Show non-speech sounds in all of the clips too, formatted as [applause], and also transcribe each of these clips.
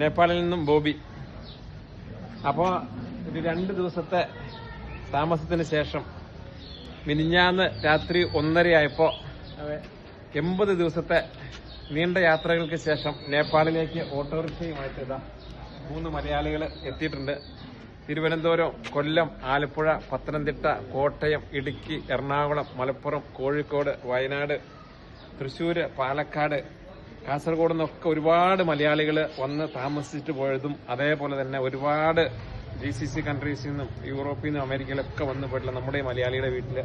നേപ്പാളിൽ നിന്നും ബോബി. അപ്പോ ഇത് രണ്ട് ദിവസത്തെ താമസത്തിന് ശേഷം മിനിഞ്ഞാന്ന് രാത്രി ഒന്നരയായപ്പോ എൺപത് ദിവസത്തെ നീണ്ട യാത്രകൾക്ക് ശേഷം നേപ്പാളിലേക്ക് ഓട്ടോറിക്ഷയുമായിട്ട് ഇതാ മൂന്ന് മലയാളികൾ എത്തിയിട്ടുണ്ട്. തിരുവനന്തപുരം കൊല്ലം ആലപ്പുഴ പത്തനംതിട്ട കോട്ടയം ഇടുക്കി എറണാകുളം മലപ്പുറം കോഴിക്കോട് വയനാട് തൃശൂര് പാലക്കാട് കാസർഗോഡ് നിന്നൊക്കെ ഒരുപാട് മലയാളികൾ വന്ന് താമസിച്ചിട്ട് പോയതും അതേപോലെ തന്നെ ഒരുപാട് ജി സി സി കൺട്രീസിൽ നിന്നും യൂറോപ്പിൽ നിന്നും അമേരിക്കയിലൊക്കെ വന്ന് പോയിട്ടുള്ള നമ്മുടെ ഈ മലയാളിയുടെ വീട്ടിൽ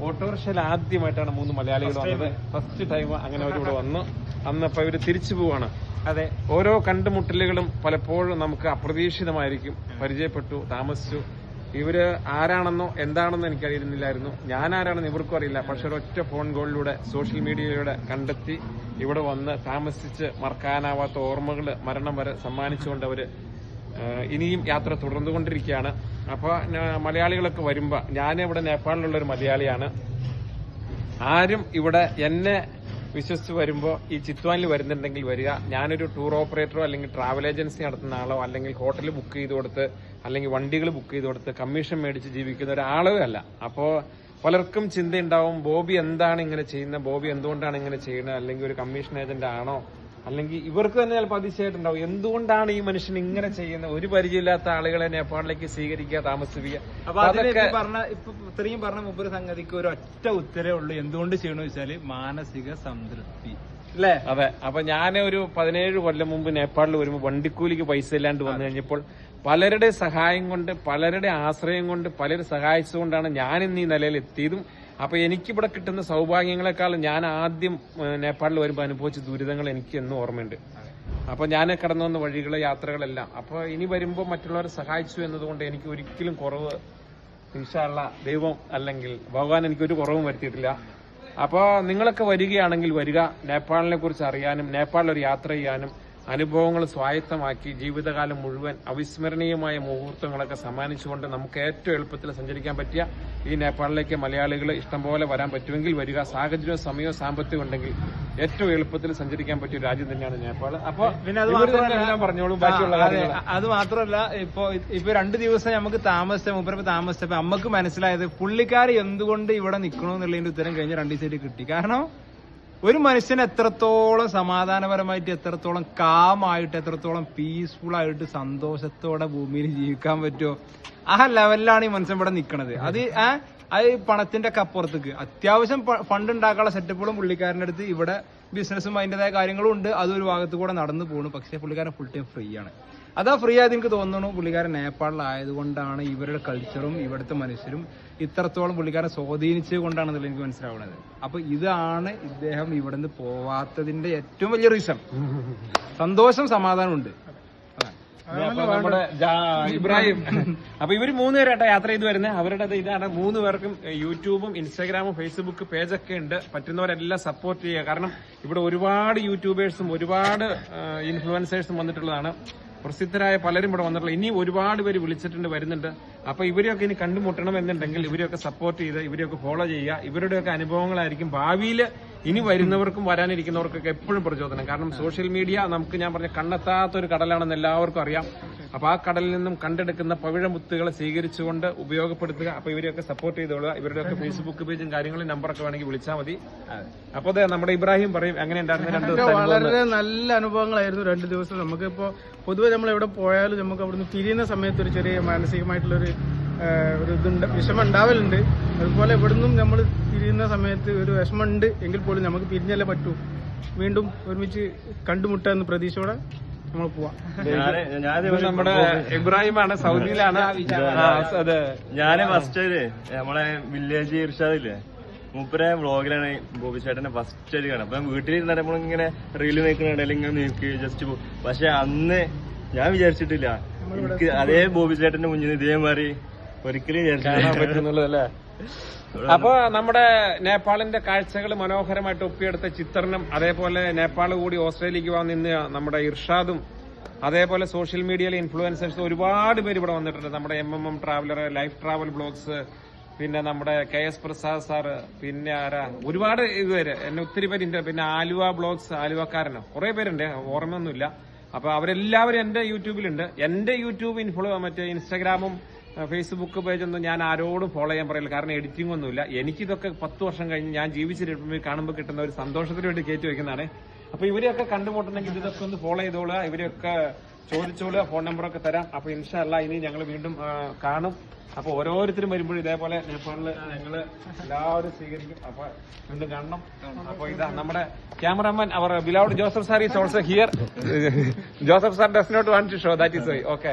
ഓട്ടോറിക്ഷയിൽ ആദ്യമായിട്ടാണ് മൂന്ന് മലയാളികൾ വന്നത്. ഫസ്റ്റ് ടൈം അങ്ങനെ അവരിവിടെ വന്നു. അന്നപ്പോ ഇവർ തിരിച്ചു പോവാണ്. അതെ. ഓരോ കണ്ടുമുട്ടലുകളും പലപ്പോഴും നമുക്ക് അപ്രതീക്ഷിതമായിരിക്കും. പരിചയപ്പെട്ടു താമസിച്ചു. ഇവർ ആരാണെന്നോ എന്താണെന്നോ എനിക്കറിയുന്നില്ലായിരുന്നു. ഞാൻ ആരാണെന്ന് ഇവർക്കും അറിയില്ല. പക്ഷെ ഒരൊറ്റ ഫോൺ കോളിലൂടെ സോഷ്യൽ മീഡിയയിലൂടെ കണ്ടെത്തി ഇവിടെ വന്ന് താമസിച്ച് മറക്കാനാവാത്ത ഓർമ്മകൾ മരണം വരെ സമ്മാനിച്ചുകൊണ്ട് അവർ ഇനിയും യാത്ര തുടർന്നുകൊണ്ടിരിക്കുകയാണ്. അപ്പൊ ന- മലയാളികളൊക്കെ വരുമ്പോ ഞാൻ ഇവിടെ നേപ്പാളിലുള്ള ഒരു മലയാളിയാണ്. ആരും ഇവിടെ എന്നെ വിശ്വസിച്ച് വരുമ്പോൾ ഈ ചിത്വാനിൽ വരുന്നുണ്ടെങ്കിൽ വരിക. ഞാനൊരു ടൂർ ഓപ്പറേറ്ററോ അല്ലെങ്കിൽ ട്രാവൽ ഏജൻസി നടത്തുന്ന ആളോ അല്ലെങ്കിൽ ഹോട്ടൽ ബുക്ക് ചെയ്ത് കൊടുത്ത് അല്ലെങ്കിൽ വണ്ടികൾ ബുക്ക് ചെയ്ത് കൊടുത്ത് കമ്മീഷൻ മേടിച്ച് ജീവിക്കുന്ന ഒരാളോ അല്ല. അപ്പോൾ പലർക്കും ചിന്തയുണ്ടാവും ബോബി എന്താണ് ഇങ്ങനെ ചെയ്യുന്നത്? ബോബി എന്തുകൊണ്ടാണ് ഇങ്ങനെ ചെയ്യുന്നത്? അല്ലെങ്കിൽ ഒരു കമ്മീഷൻ ഏജന്റ് ആണോ? അല്ലെങ്കിൽ ഇവർക്ക് തന്നെ ചിലപ്പോൾ അതിശയമായിട്ടുണ്ടാവും. എന്തുകൊണ്ടാണ് ഈ മനുഷ്യൻ ഇങ്ങനെ ചെയ്യുന്നത്? ഒരു പരിചയമില്ലാത്ത ആളുകളെ നേപ്പാളിലേക്ക് സ്വീകരിക്കുക താമസിപ്പിക്കുക അപ്പൊ അതൊക്കെ ഇപ്പൊ പറഞ്ഞ ഇപ്പൊ ഇത്രയും പറഞ്ഞ മുമ്പൊരു സംഗതിക്ക് ഒരു ഒറ്റ ഉത്തരേ ഉള്ളൂ. എന്തുകൊണ്ട് ചെയ്യണമെന്ന് വെച്ചാൽ മാനസിക സംതൃപ്തി. അല്ലേ? അതെ. അപ്പൊ ഞാൻ ഒരു പതിനേഴ് കൊല്ലം മുമ്പ് നേപ്പാളിൽ വരുമ്പോൾ വണ്ടിക്കൂലിക്ക് പൈസ ഇല്ലാണ്ട് വന്നു കഴിഞ്ഞപ്പോൾ പലരുടെ സഹായം കൊണ്ട് പലരുടെ ആശ്രയം കൊണ്ട് പലരും സഹായിച്ചുകൊണ്ടാണ് ഞാൻ ഇന്ന് ഈ നിലയിൽ എത്തിയതും അപ്പൊ എനിക്കിവിടെ കിട്ടുന്ന സൗഭാഗ്യങ്ങളെക്കാൾ ഞാൻ ആദ്യം നേപ്പാളിൽ വരുമ്പോൾ അനുഭവിച്ച ദുരിതങ്ങൾ എനിക്ക് എന്നും ഓർമ്മയുണ്ട്. അപ്പൊ ഞാൻ കടന്നു വന്ന വഴികൾ യാത്രകളെല്ലാം. അപ്പൊ ഇനി വരുമ്പോൾ മറ്റുള്ളവരെ സഹായിച്ചു എന്നതുകൊണ്ട് എനിക്ക് ഒരിക്കലും കുറവ് ഇൻഷാള്ള ദൈവം അല്ലെങ്കിൽ ഭഗവാൻ എനിക്കൊരു കുറവും വരുത്തിയിട്ടില്ല. അപ്പോൾ നിങ്ങളൊക്കെ വരികയാണെങ്കിൽ വരിക നേപ്പാളിനെ കുറിച്ച് അറിയാനും നേപ്പാളിൽ ഒരു യാത്ര ചെയ്യാനും അനുഭവങ്ങൾ സ്വായത്തമാക്കി ജീവിതകാലം മുഴുവൻ അവിസ്മരണീയമായ മുഹൂർത്തങ്ങളൊക്കെ സമ്മാനിച്ചുകൊണ്ട് നമുക്ക് ഏറ്റവും എളുപ്പത്തിൽ സഞ്ചരിക്കാൻ പറ്റിയ ഈ നേപ്പാളിലേക്ക് മലയാളികൾ ഇഷ്ടംപോലെ വരാൻ പറ്റുമെങ്കിൽ വരിക. സാഹചര്യവും സമയവും സാമ്പത്തികം ഉണ്ടെങ്കിൽ ഏറ്റവും എളുപ്പത്തിൽ സഞ്ചരിക്കാൻ പറ്റിയ രാജ്യം തന്നെയാണ് നേപ്പാൾ അപ്പോൾ പറഞ്ഞോളൂ ബാക്കിയുള്ള അത് മാത്രമല്ല ഇപ്പൊ ഇപ്പൊ രണ്ടു ദിവസം നമുക്ക് താമസിച്ച മുപ്പരപ്പ് താമസിച്ചപ്പോ നമുക്ക് മനസ്സിലായത് പുള്ളിക്കാർ എന്തുകൊണ്ട് ഇവിടെ നിൽക്കണമെന്നുള്ളതിന്റെ ഉത്തരം കഴിഞ്ഞ രണ്ടു ദിവസമായിട്ട് കിട്ടി. കാരണം ഒരു മനുഷ്യൻ എത്രത്തോളം സമാധാനപരമായിട്ട് എത്രത്തോളം കാമായിട്ട് എത്രത്തോളം പീസ്ഫുൾ ആയിട്ട് സന്തോഷത്തോടെ ഭൂമിയിൽ ജീവിക്കാൻ പറ്റുമോ ആ ലെവലിലാണ് ഈ മനുഷ്യൻ ഇവിടെ നിൽക്കുന്നത് അത് ആ അത് പണത്തിന്റെ കപ്പുറത്തേക്ക് അത്യാവശ്യം ഫണ്ട് ഉണ്ടാക്കാനുള്ള സെറ്റപ്പുകളും പുള്ളിക്കാരന്റെ അടുത്ത് ഇവിടെ ബിസിനസ്സും അതിന്റെതായ കാര്യങ്ങളും ഉണ്ട്. അതൊരു ഭാഗത്ത് കൂടെ നടന്നു പോകുന്നു പക്ഷേ പുള്ളിക്കാരൻ ഫുൾ ടൈം ഫ്രീ ആണ്. അതാ ഫ്രീ ആയത് എനിക്ക് തോന്നുന്നു പുള്ളിക്കാരൻ നേപ്പാളിലായതുകൊണ്ടാണ് ഇവരുടെ കൾച്ചറും ഇവിടുത്തെ മനുഷ്യരും ഇത്രത്തോളം പുള്ളിക്കാരൻ സ്വാധീനിച്ചത് കൊണ്ടാണെന്നുള്ള എനിക്ക് മനസ്സിലാവുന്നത്. അപ്പൊ ഇതാണ് ഇദ്ദേഹം ഇവിടെ നിന്ന് പോവാത്തതിന്റെ ഏറ്റവും വലിയ റീസൺ സന്തോഷം സമാധാനം ഉണ്ട് അപ്പൊ നമ്മുടെ ഇബ്രാഹിം. അപ്പൊ ഇവർ മൂന്ന് പേരായിട്ട് യാത്ര ചെയ്ത് വരുന്നത് അവരുടെ ഇതാണ്. മൂന്ന് പേർക്കും യൂട്യൂബും ഇൻസ്റ്റാഗ്രാമും ഫേസ്ബുക്ക് പേജൊക്കെ ഉണ്ട്. പറ്റുന്നവരെല്ലാം സപ്പോർട്ട് ചെയ്യുക. കാരണം ഇവിടെ ഒരുപാട് യൂട്യൂബേഴ്സും ഒരുപാട് ഇൻഫ്ലുവൻസേഴ്സും വന്നിട്ടുള്ളതാണ്. പ്രസിദ്ധരായ പലരും ഇവിടെ വന്നിട്ടുള്ള ഇനി ഒരുപാട് പേര് വിളിച്ചിട്ടുണ്ട് വരുന്നുണ്ട്. അപ്പൊ ഇവരെയൊക്കെ ഇനി കണ്ടുമുട്ടണം എന്നുണ്ടെങ്കിൽ ഇവരെയൊക്കെ സപ്പോർട്ട് ചെയ്ത് ഇവരെയൊക്കെ ഫോളോ ചെയ്യുക. ഇവരുടെയൊക്കെ അനുഭവങ്ങളായിരിക്കും ഭാവിയിൽ ഇനി വരുന്നവർക്കും വരാനിരിക്കുന്നവർക്കൊക്കെ എപ്പോഴും പ്രചോദനം. കാരണം സോഷ്യൽ മീഡിയ നമുക്ക് ഞാൻ പറഞ്ഞ കണ്ടെത്താത്ത ഒരു കടലാണെന്ന് എല്ലാവർക്കും അറിയാം. അപ്പൊ ആ കടലിൽ നിന്നും കണ്ടെടുക്കുന്ന പവിഴമുത്തുകളെ സ്വീകരിച്ചുകൊണ്ട് ഉപയോഗപ്പെടുത്തുക. അപ്പൊ ഇവരെയൊക്കെ സപ്പോർട്ട് ചെയ്തോളുക. ഇവരുടെയൊക്കെ ഫേസ്ബുക്ക് പേജും കാര്യങ്ങളും നമ്പറൊക്കെ വേണമെങ്കിൽ വിളിച്ചാൽ മതി. അപ്പൊ അതെ നമ്മുടെ ഇബ്രാഹിം പറയും എങ്ങനെ ഉണ്ടായിരുന്നു രണ്ട്? വളരെ നല്ല അനുഭവങ്ങളായിരുന്നു രണ്ട് ദിവസം. നമുക്കിപ്പോ പൊതുവെ നമ്മൾ എവിടെ പോയാലും നമുക്ക് അവിടുന്ന് തിരിയുന്ന സമയത്ത് ഒരു ചെറിയ മാനസികമായിട്ടുള്ളൊരു ഒരു ഇതുണ്ട് വിഷമം ഉണ്ടാവലുണ്ട് അതുപോലെ ഇവിടുന്നും നമ്മൾ തിരിയുന്ന സമയത്ത് ഒരു വിഷമമുണ്ട് എങ്കിൽ പോലും നമുക്ക് പിരിഞ്ഞല്ലേ പറ്റൂ. വീണ്ടും ഒരുമിച്ച് കണ്ടുമുട്ടുക എന്ന പ്രതീക്ഷയോടെ നമ്മൾ പോവാം. നമ്മുടെ ഇബ്രാഹിമാണ് സൗദിയിലാണ്. ആ, അതെ. ഞാൻ ഫസ്റ്റ് നമ്മളെ വില്ലേജ് ഇർഷാദില്ലേ? മൂപ്പരെ വ്ളോഗിലാണ് ബോബി ചേട്ടനെ ഫസ്റ്റ് ആയിട്ട് കാണാം അപ്പൊ വീട്ടിലിരുന്ന നമ്മളിങ്ങനെ റീൽ നിൽക്കുന്നുണ്ട് അല്ലെങ്കിൽ നിൽക്കുക ജസ്റ്റ് പക്ഷെ അന്ന് ഞാൻ വിചാരിച്ചിട്ടില്ല. എനിക്ക് അതേ ബോബി ചേട്ടന്റെ മുന്നിൽ ഇതേമാതിരി ഒരിക്കലും [laughs] അപ്പൊ നമ്മുടെ നേപ്പാളിന്റെ കാഴ്ചകൾ മനോഹരമായിട്ട് ഒപ്പിയെടുത്ത ചിത്രണം അതേപോലെ നേപ്പാൾ കൂടി ഓസ്ട്രേലിയക്ക് പോകാൻ നിന്ന് നമ്മുടെ ഇർഷാദും അതേപോലെ സോഷ്യൽ മീഡിയയിലെ ഇൻഫ്ലുവൻസേഴ്സ് ഒരുപാട് പേര് ഇവിടെ വന്നിട്ടുണ്ട്. നമ്മുടെ M M M traveller life travel blogs പിന്നെ നമ്മുടെ കെ എസ് പ്രസാദ് സാറ് പിന്നെ ആരാ? ഒരുപാട് ഇതുവരെ എന്നെ ഒത്തിരി പേര് ഇന്റെ- പിന്നെ ആലുവ ബ്ലോഗ്സ് ആലുവക്കാരനോ. കുറെ പേരുണ്ട്. ഓർമ്മയൊന്നുമില്ല. അപ്പൊ അവരെല്ലാവരും എന്റെ യൂട്യൂബിലുണ്ട്. എന്റെ യൂട്യൂബ് ഇൻഫ്ലു മറ്റേ ഇൻസ്റ്റാഗ്രാമും ഫേസ്ബുക്ക് പേജൊന്നും ഞാൻ ആരോടും ഫോളോ ചെയ്യാൻ പറയില്ല. കാരണം എഡിറ്റിംഗ് ഒന്നുമില്ല. എനിക്കിതൊക്കെ പത്ത് വർഷം കഴിഞ്ഞ് ഞാൻ ജീവിച്ചിരിക്കുമ്പോൾ കാണുമ്പോൾ കിട്ടുന്ന ഒരു സന്തോഷത്തിന് വേണ്ടി കയറ്റി വെക്കുന്നതാണ്. അപ്പൊ ഇവരെയൊക്കെ കണ്ടുമുട്ടണമെങ്കിൽ ഇതൊക്കെ ഒന്ന് ഫോളോ ചെയ്തോളുക. ഇവരെയൊക്കെ ചോദിച്ചോളുക. ഫോൺ നമ്പറൊക്കെ തരാം. അപ്പൊ ഇൻഷല്ല ഇനി ഞങ്ങൾ വീണ്ടും കാണും. അപ്പൊ ഓരോരുത്തരും വരുമ്പോഴും ഇതേപോലെ നേപ്പാളിൽ ഞങ്ങൾ എല്ലാവരും സ്വീകരിക്കും. അപ്പൊ വീണ്ടും കാണണം. അപ്പൊ ഇതാ നമ്മുടെ cameraman our beloved Joseph sir is also here [laughs] Joseph sir does not want to show that is why okay